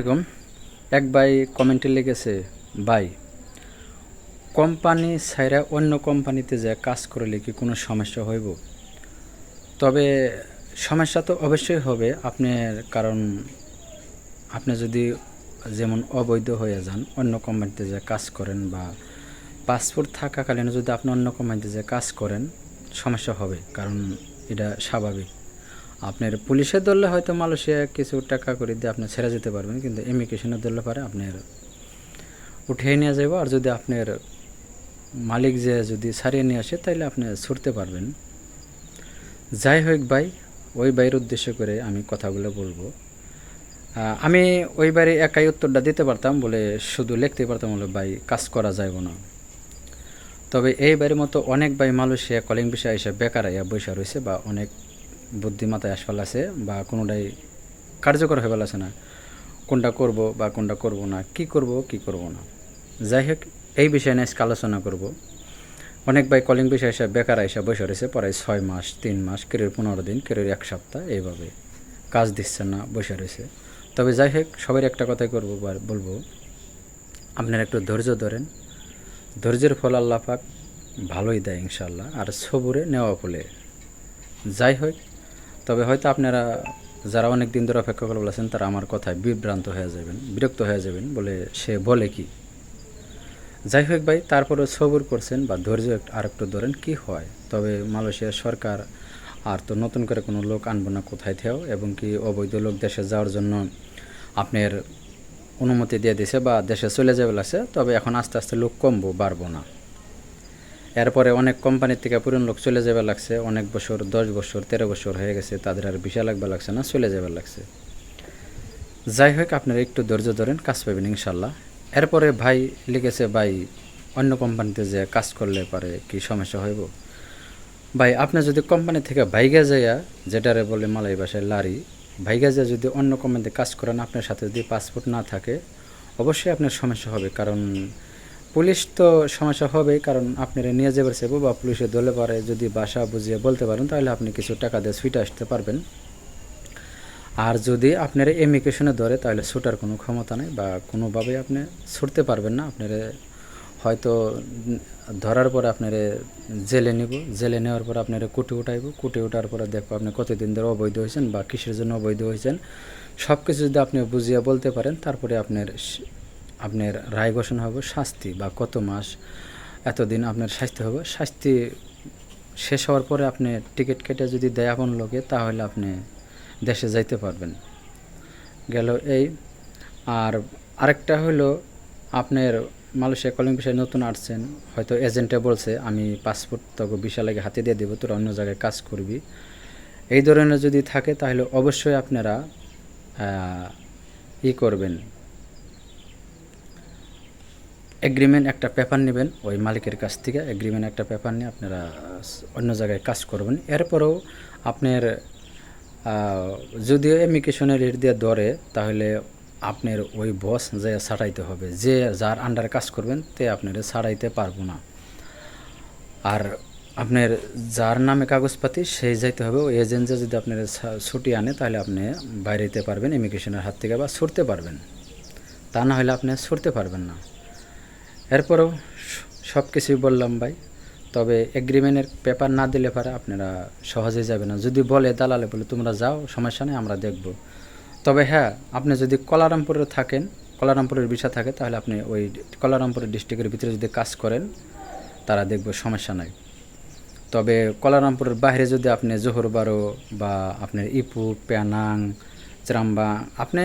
এরকম এক ভাই কমেন্টে লিখেছে, ভাই, কোম্পানি ছাইরা অন্য কোম্পানিতে যে কাজ করলে কি কোনো সমস্যা হইব? তবে সমস্যা তো অবশ্যই হবে, আপনার কারণ আপনি যদি যেমন অবৈধ হয়ে যান, অন্য কোম্পানিতে যে কাজ করেন বা পাসপোর্ট থাকাকালীন যদি আপনি অন্য কোম্পানিতে যে কাজ করেন, সমস্যা হবে, কারণ এটা স্বাভাবিক। আপনার পুলিশের ধরলে হয়তো মালয়েশিয়া কিছু টাকা করে দিয়ে আপনি ছেড়ে যেতে পারবেন, কিন্তু ইমিগ্রেশনের ধরলে পারে আপনার উঠিয়ে নিয়ে যাব আর যদি আপনার মালিক যে যদি ছাড়িয়ে নিয়ে আসে তাহলে আপনি ছুটতে পারবেন। যাই হোক ভাই, ওই ভাইয়ের উদ্দেশ্য করে আমি কথাগুলো বলব। আমি ওই বাড়ি একাই উত্তরটা দিতে পারতাম বলে শুধু লিখতে পারতাম বলে ভাই, কাজ করা যাইব না। তবে এই বাড়ির মতো অনেক ভাই মালয়েশিয়া কলিং বিষয় এসে বেকার বৈশা রয়েছে বা অনেক বুদ্ধিমাতায় আসফাল আছে বা কোনোটাই কার্যকর হয়ে আছে না। কোনটা করব বা কোনটা করব না, কি করব কি করব না। যাই হোক, এই বিষয়ে নিয়ে আজকে আলোচনা করব। অনেক ভাই কলিং বিষয় এসে বেকার এসে বসে রয়েছে প্রায় ছয় মাস, তিন মাস কেরির পনেরো দিন কেরির এক সপ্তাহ, এইভাবে কাজ দিচ্ছে না, বসে রয়েছে। তবে যাই হোক, সবাই একটা কথাই করব বলব, আপনারা একটু ধৈর্য ধরেন। ধৈর্যের ফল আল্লাহ পাক ভালোই দেয় ইনশাল্লাহ আর সবুরে নেওয়া ফলে। যাই হোক তবে হয়তো আপনারা যারা অনেক দিন ধরে অপেক্ষা করে বলেছেন, তারা আমার কথায় বিভ্রান্ত হয়ে যাবেন, বিরক্ত হয়ে যাবেন বলে সে বলে কি? যাই হোক ভাই তারপরে সবুর করছেন বা ধৈর্য আর একটু ধরেন কি হয়। তবে মালয়েশিয়ার সরকার আর তো নতুন করে কোনো লোক আনব না কোথায় থেও এবং কি অবৈধ লোক দেশে যাওয়ার জন্য আপনার অনুমতি দিয়ে দিছে বা দেশে চলে যাবে লাগছে তবে এখন আস্তে আস্তে লোক কমবো, বাড়বো না। এরপরে অনেক কোম্পানির থেকে পুরনো লোক চলে যাবার লাগছে। অনেক বছর, দশ বছর, তেরো বছর হয়ে গেছে, তাদের আর ভিসা লাগবে লাগছে না, চলে যাবার লাগছে। যাই হোক, আপনারা একটু ধৈর্য ধরেন, কাজ পাবেন ইনশাল্লাহ। এরপরে ভাই লিখেছে, ভাই, অন্য কোম্পানিতে যে কাজ করলে পারে কি সমস্যা হইব? ভাই, আপনি যদি কোম্পানি থেকে ভাইগা যাইয়া, যেটারে বলে মালাই ভাষায় লারি, ভাইগা যায় যদি অন্য কোম্পানিতে কাজ করেন, আপনার সাথে যদি পাসপোর্ট না থাকে, অবশ্যই আপনার সমস্যা হবে। কারণ পুলিশ তো সমস্যা হবে, কারণ আপনারা নিয়ে যাবার সেবো বা পুলিশের দলে পারে যদি বাসা বুঝিয়ে বলতে পারেন, তাহলে আপনি কিছু টাকা দিয়ে সুইটে আসতে পারবেন। আর যদি আপনার ইমিগ্রেশনে ধরে, তাহলে ছুটার কোনো ক্ষমতা নেই বা কোনোভাবে আপনি ছুটতে পারবেন না। আপনার হয়তো ধরার পরে আপনার জেলে নিব, জেলে নেওয়ার পর আপনার কুটে উঠাইব, কুটি ওঠার পরে দেখব আপনি কতদিন ধরে অবৈধ হয়েছেন বা কিসের জন্য অবৈধ হয়েছেন। সব কিছু যদি আপনি বুঝিয়ে বলতে পারেন, তারপরে আপনার আপনার রায় ঘোষণা হবে শাস্তি বা কত মাস, এতদিন আপনার শাস্তি হবে। শাস্তি শেষ হওয়ার পরে আপনি টিকিট কেটে যদি দেয় আপন লোকে, তাহলে আপনি দেশে যাইতে পারবেন। গেল এই। আর আরেকটা হলো আপনার মালয়েশিয়া কলিং বিষয়ে নতুন আসছেন, হয়তো এজেন্টে বলছে, আমি পাসপোর্ট তোকে বিশা লাগে হাতে দিয়ে দেবো, তোরা অন্য জায়গায় কাজ করবি। এই ধরনের যদি থাকে, তাহলে অবশ্যই আপনারা ই করবেন। এগ্রিমেন্ট একটা পেপার নেবেন, ওই মালিকের কাছ থেকে এগ্রিমেন্ট একটা পেপার নিয়ে আপনারা অন্য জায়গায় কাজ করবেন। এরপরেও আপনার যদিও ইমিগ্রেশনের রেট দিয়ে ধরে, তাহলে আপনার ওই বস যে ছাড়াইতে হবে। যে যার আন্ডারে কাজ করবেন, তে আপনার ছাড়াইতে পারব না। আর আপনার যার নামে কাগজপাতি, সেই যাইতে হবে। ওই এজেন্টে যদি আপনার ছুটি আনে, তাহলে আপনি বাইরে যেতে পারবেন ইমিগ্রেশনের হাত থেকে বা ছুটতে পারবেন। তা না হলে আপনি ছুটতে পারবেন না। এরপরেও সব কিছুই বললাম ভাই, তবে এগ্রিমেন্টের পেপার না দিলে পারে আপনারা সহজে যাবে না। যদি বলে দালালে বলে, তোমরা যাও, সমস্যা নেই, আমরা দেখব। তবে হ্যাঁ আপনি যদি কলারামপুরে থাকেন, কলারামপুরের বিষয় থাকে, তাহলে আপনি ওই কলারামপুরের ডিস্ট্রিক্টের ভিতরে যদি কাজ করেন, তারা দেখবে সমস্যা নাই। তবে কলারামপুরের বাইরে যদি আপনি জোহর বারো বা আপনার ইপু প্যানাং ত্রাম্বা আপনি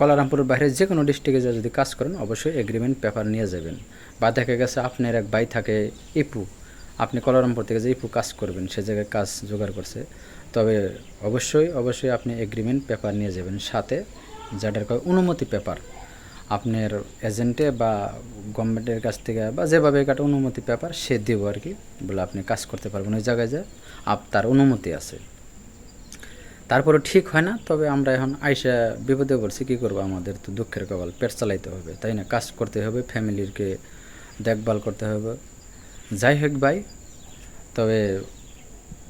কলারামপুরের বাইরে যে কোনো ডিস্ট্রিক্টে যা যদি কাজ করেন, অবশ্যই এগ্রিমেন্ট পেপার নিয়ে যাবেন। বা দেখা গেছে আপনার এক ভাই থাকে ইপু, আপনি কলারামপুর থেকে যে ইপু কাজ করবেন, সে জায়গায় কাজ জোগাড় করছে। তবে অবশ্যই অবশ্যই আপনি এগ্রিমেন্ট পেপার নিয়ে যাবেন। সাথে যেটার কয় অনুমতি পেপার আপনার এজেন্টে বা গভর্নমেন্টের কাছ থেকে বা যেভাবে একটা অনুমতি পেপার সে দিব আর কি, বলে আপনি কাজ করতে পারবেন। ওই জায়গায় যে আপ, তার অনুমতি আছে। তারপরে ঠিক হয় না, তবে আমরা এখন আইসা বিপদে পড়ছি, কী করব? আমাদের তো দুঃখের কপাল, পেট চালাইতে হবে, তাই না? কাজ করতে হবে, ফ্যামিলিরকে দেখভাল করতে হবে। যাই হোক ভাই, তবে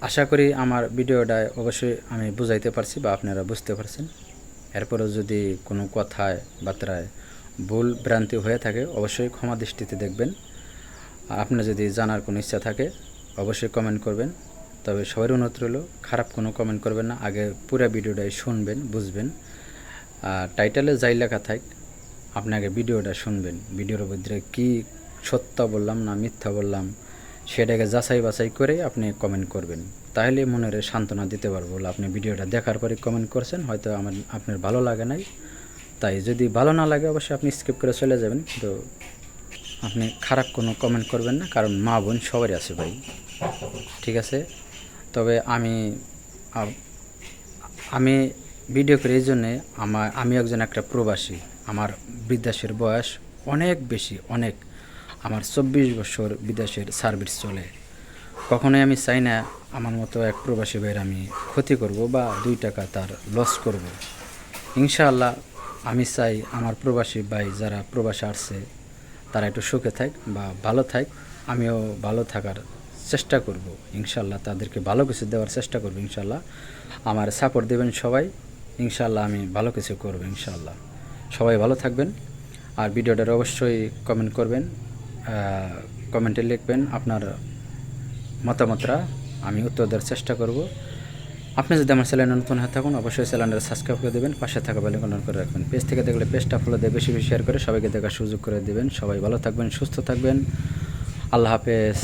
আশা করি আমার ভিডিওটা অবশ্যই আমি বুঝাইতে পারছি বা আপনারা বুঝতে পারছেন। এরপরেও যদি কোনো কথায়, বার্তায় ভুল ভ্রান্তি হয়ে থাকে, অবশ্যই ক্ষমা দৃষ্টিতে দেখবেন। আর আপনার যদি জানার কোনো ইচ্ছা থাকে, অবশ্যই কমেন্ট করবেন। তবে সবার অনুরোধ রইল, খারাপ কোনো কমেন্ট করবেন না। আগে পুরো ভিডিওটাই শুনবেন, বুঝবেন। আর টাইটেলে যাই লেখা থাক, আপনি আগে ভিডিওটা শুনবেন। ভিডিওর মধ্যে কী সত্য বললাম না মিথ্যা বললাম, সেটাকে যাচাই বাছাই করে আপনি কমেন্ট করবেন। তাহলে মনের সান্ত্বনা দিতে পারব। আপনি ভিডিওটা দেখার পরে কমেন্ট করছেন, হয়তো আমার, আপনার ভালো লাগে নাই। তাই যদি ভালো না লাগে, অবশ্যই আপনি স্কিপ করে চলে যাবেন। তো আপনি খারাপ কোনো কমেন্ট করবেন না, কারণ মা বোন সবারই আছে ভাই। ঠিক আছে? তবে আমি আমি ভিডিও করি এই জন্যে আমার, আমি একজন একটা প্রবাসী। আমার বিদেশের বয়স অনেক বেশি, অনেক। আমার চব্বিশ বছর বিদেশের সার্ভিস চলে। কখনোই আমি চাই না আমার মতো এক প্রবাসী ভাইয়ের আমি ক্ষতি করব বা দুই টাকা তার লস করব। ইনশাআল্লাহ আমি চাই আমার প্রবাসী ভাই যারা প্রবাসে আসছে, তারা একটু সুখে থাক বা ভালো থাক। আমিও ভালো থাকার চেষ্টা করব ইনশাল্লাহ তাদেরকে ভালো কিছু দেওয়ার চেষ্টা করব ইনশাল্লাহ আমার সাপোর্ট দেবেন সবাই ইনশাল্লাহ আমি ভালো কিছু করব ইনশাল্লাহ সবাই ভালো থাকবেন, আর ভিডিওটার অবশ্যই কমেন্ট করবেন কমেন্টে লিখবেন আপনার মতামতরা আমি উত্তর দেওয়ার চেষ্টা করব। আপনি যদি আমার চ্যানেলে নতুন হয়ে থাকুন, অবশ্যই চ্যানেলটা সাবস্ক্রাইব করে দেবেন, পাশে থাকা বেল আইকন করে রাখবেন। পেজ থেকে দেখলে পেজটা ফলো দিয়ে বেশি বেশি শেয়ার করে সবাইকে দেখার সুযোগ করে দেবেন। সবাই ভালো থাকবেন, সুস্থ থাকবেন। আল্লাহ হাফেজ।